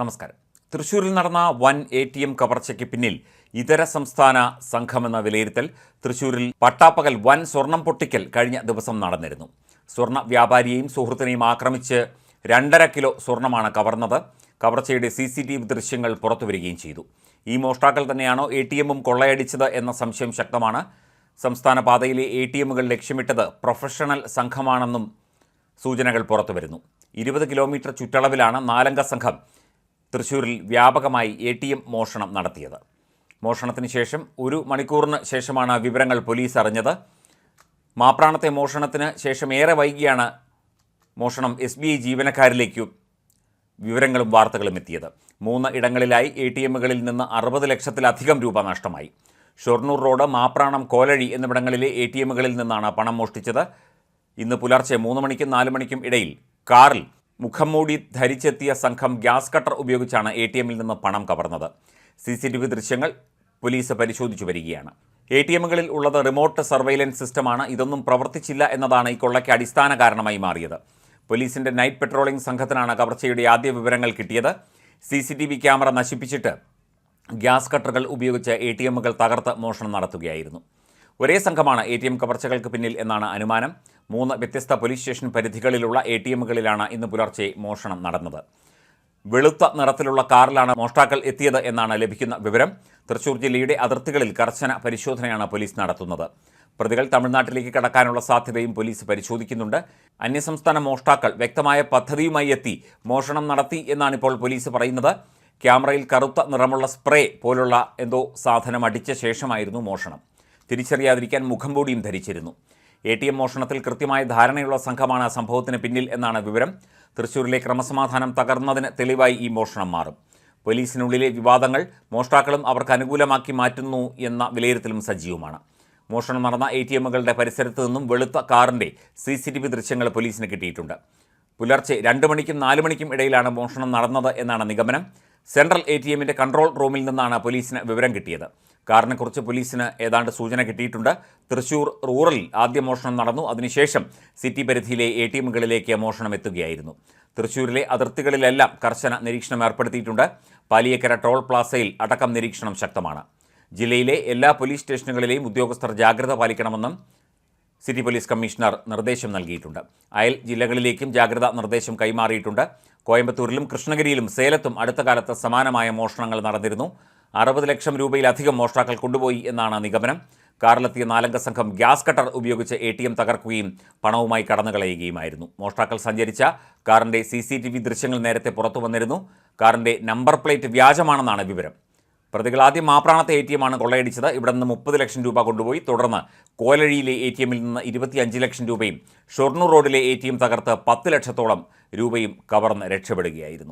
നമസ്കാരം. തൃശൂരിൽ നടന്ന വൻ എ ടി എം കവർച്ചയ്ക്ക് പിന്നിൽ ഇതര സംസ്ഥാന സംഘമെന്ന വിലയിരുത്തൽ തൃശൂരിൽ പട്ടാപ്പകൽ വൻ സ്വർണം പൊട്ടിക്കൽ കഴിഞ്ഞ ദിവസം നടന്നിരുന്നു. സ്വർണ വ്യാപാരിയെയും സുഹൃത്തിനെയും ആക്രമിച്ച് രണ്ടര കിലോ സ്വർണമാണ് കവർന്നത്. കവർച്ചയുടെ സി സി ടി വി ദൃശ്യങ്ങൾ പുറത്തുവരികയും ചെയ്തു. ഈ മോഷ്ടാക്കൾ തന്നെയാണോ എ ടി എമ്മും കൊള്ളയടിച്ചത് എന്ന സംശയം ശക്തമാണ്. സംസ്ഥാന പാതയിലെ എ ടി എമ്മുകൾ ലക്ഷ്യമിട്ടത് പ്രൊഫഷണൽ സംഘമാണെന്നും സൂചനകൾ പുറത്തുവരുന്നു ഇരുപത് കിലോമീറ്റർ ചുറ്റളവിലാണ് നാലംഗ സംഘം തൃശ്ശൂരിൽ വ്യാപകമായി എ ടി എം മോഷണം നടത്തിയത്. മോഷണത്തിന് ശേഷം ഒരു മണിക്കൂറിന് ശേഷമാണ് വിവരങ്ങൾ പോലീസ് അറിഞ്ഞത്. മാപ്രാണത്തെ മോഷണത്തിന് ശേഷം ഏറെ വൈകിയാണ് മോഷണം എസ് ബി ഐ ജീവനക്കാരിലേക്കും വിവരങ്ങളും വാർത്തകളും എത്തിയത്. മൂന്ന് ഇടങ്ങളിലായി എ ടി എമ്മുകളിൽ നിന്ന് അറുപത് ലക്ഷത്തിലധികം രൂപ നഷ്ടമായി. ഷൊർണൂർ റോഡ് മാപ്രാണം കോലഴി എന്നിവിടങ്ങളിലെ എ ടി എമ്മുകളിൽ നിന്നാണ് പണം മോഷ്ടിച്ചത്. ഇന്ന് പുലർച്ചെ മൂന്ന് മണിക്കും നാല് മണിക്കും ഇടയിൽ കാറിൽ മുഖം മൂടി ധരിച്ചെത്തിയ സംഘം ഗ്യാസ് കട്ടർ ഉപയോഗിച്ചാണ് എ ടി എമ്മിൽ നിന്ന് പണം കവർന്നത്. സി സി ടി വി ദൃശ്യങ്ങൾ പോലീസ് പരിശോധിച്ചു വരികയാണ്. എ ടി എമ്മുകളിൽ ഉള്ളത് റിമോട്ട് സർവൈലൻസ് സിസ്റ്റമാണ്. ഇതൊന്നും പ്രവർത്തിച്ചില്ല എന്നതാണ് ഈ കൊള്ളയ്ക്ക് അടിസ്ഥാന കാരണമായി മാറിയത്. പോലീസിന്റെ നൈറ്റ് പെട്രോളിംഗ് സംഘത്തിനാണ് കവർച്ചയുടെ ആദ്യ വിവരങ്ങൾ കിട്ടിയത്. C C T V camera നശിപ്പിച്ചിട്ട് gas കട്ടറുകൾ ഉപയോഗിച്ച് എ ടി എമ്മുകൾ തകർത്ത് മോഷണം നടത്തുകയായിരുന്നു. ഒരേ സംഘമാണ് എ ടി എം കവർച്ചകൾക്ക് പിന്നിൽ എന്നാണ് അനുമാനം. മൂന്ന് വ്യത്യസ്ത പോലീസ് സ്റ്റേഷൻ പരിധികളിലുള്ള എ ടി എമ്മുകളിലാണ് ഇന്ന് പുലർച്ചെ മോഷണം നടന്നത്. വെളുത്ത നിറത്തിലുള്ള കാറിലാണ് മോഷ്ടാക്കൾ എത്തിയത് എന്നാണ് ലഭിക്കുന്ന വിവരം. തൃശൂർ ജില്ലയുടെ അതിർത്തികളിൽ കർശന പരിശോധനയാണ് പോലീസ് നടത്തുന്നത്. പ്രതികൾ തമിഴ്നാട്ടിലേക്ക് കടക്കാനുള്ള സാധ്യതയും പോലീസ് പരിശോധിക്കുന്നുണ്ട്. അന്യസംസ്ഥാന മോഷ്ടാക്കൾ വ്യക്തമായ പദ്ധതിയുമായി എത്തി മോഷണം നടത്തി എന്നാണ് ഇപ്പോൾ പോലീസ് പറയുന്നത്. ക്യാമറയിൽ കറുത്ത നിറമുള്ള സ്പ്രേ പോലുള്ള എന്തോ സാധനം അടിച്ച ശേഷമായിരുന്നു മോഷണം. തിരിച്ചറിയാതിരിക്കാൻ മുഖംപൂടിയും ധരിച്ചിരുന്നു. എ ടി എം മോഷണത്തിൽ കൃത്യമായ ധാരണയുള്ള സംഘമാണ് സംഭവത്തിന് പിന്നിൽ എന്നാണ് വിവരം. തൃശൂരിലെ ക്രമസമാധാനം തകർന്നതിന് തെളിവായി ഈ മോഷണം മാറും. പോലീസിനുള്ളിലെ വിവാദങ്ങൾ മോഷ്ടാക്കളും അവർക്ക് അനുകൂലമാക്കി മാറ്റുന്നു എന്ന വിലയിരുത്തലും സജീവമാണ്. മോഷണം നടന്ന എ ടി എമ്മുകളുടെ പരിസരത്ത് നിന്നും വെളുത്ത കാറിന്റെ സി സി ടി വി ദൃശ്യങ്ങൾ പോലീസിന് കിട്ടിയിട്ടുണ്ട്. പുലർച്ചെ രണ്ട് മണിക്കും നാല് മണിക്കും ഇടയിലാണ് മോഷണം നടന്നത് എന്നാണ് നിഗമനം. സെൻട്രൽ എ ടി എമ്മിന്റെ കൺട്രോൾ റൂമിൽ നിന്നാണ് പോലീസിന് വിവരം കിട്ടിയത്. കാറിനെക്കുറിച്ച് പോലീസിന് ഏതാണ്ട് സൂചന കിട്ടിയിട്ടുണ്ട്. തൃശൂർ റൂറലിൽ ആദ്യ മോഷണം നടന്നു. അതിനുശേഷം സിറ്റി പരിധിയിലെ എ ടി എമ്മുകളിലേക്ക് മോഷണം എത്തുകയായിരുന്നു. തൃശൂരിലെ അതിർത്തികളിലെല്ലാം കർശന നിരീക്ഷണം ഏർപ്പെടുത്തിയിട്ടുണ്ട്. പാലിയക്കര ടോൾ പ്ലാസയിൽ അടക്കം നിരീക്ഷണം ശക്തമാണ്. ജില്ലയിലെ എല്ലാ പോലീസ് സ്റ്റേഷനുകളിലെയും ഉദ്യോഗസ്ഥർ ജാഗ്രത പാലിക്കണമെന്നും സിറ്റി പോലീസ് കമ്മീഷണർ നിർദ്ദേശം നൽകിയിട്ടുണ്ട്. അയൽ ജില്ലകളിലേക്കും ജാഗ്രതാ നിർദ്ദേശം കൈമാറിയിട്ടുണ്ട്. കോയമ്പത്തൂരിലും കൃഷ്ണഗിരിയിലും സേലത്തും അടുത്ത കാലത്ത് സമാനമായ മോഷണങ്ങൾ നടന്നിരുന്നു. അറുപത് ലക്ഷം രൂപയിലധികം മോഷ്ടാക്കൾ കൊണ്ടുപോയി എന്നാണ് നിഗമനം. കാറിലെത്തിയ നാലംഗ സംഘം ഗ്യാസ് കട്ടർ ഉപയോഗിച്ച് എ ടി എം തകർക്കുകയും പണവുമായി കടന്നുകളയുകയുമായിരുന്നു. മോഷ്ടാക്കൾ സഞ്ചരിച്ച കാറിന്റെ സി സി ടി വി ദൃശ്യങ്ങൾ നേരത്തെ പുറത്തു വന്നിരുന്നു. കാറിന്റെ നമ്പർ പ്ലേറ്റ് വ്യാജമാണെന്നാണ് വിവരം. പ്രതികൾ ആദ്യം മാപ്രാണത്തെ എ ടി എമ്മാണ് കൊള്ളയടിച്ചത്. ഇവിടെ നിന്ന് മുപ്പത് ലക്ഷം രൂപ കൊണ്ടുപോയി. തുടർന്ന് കോലഴിയിലെ എ ടി എമ്മിൽ നിന്ന് ഇരുപത്തിയഞ്ച് ലക്ഷം രൂപയും ഷൊർണൂർ റോഡിലെ എ ടി എം തകർത്ത് പത്ത് ലക്ഷത്തോളം രൂപയും കവർന്ന് രക്ഷപ്പെടുകയായിരുന്നു.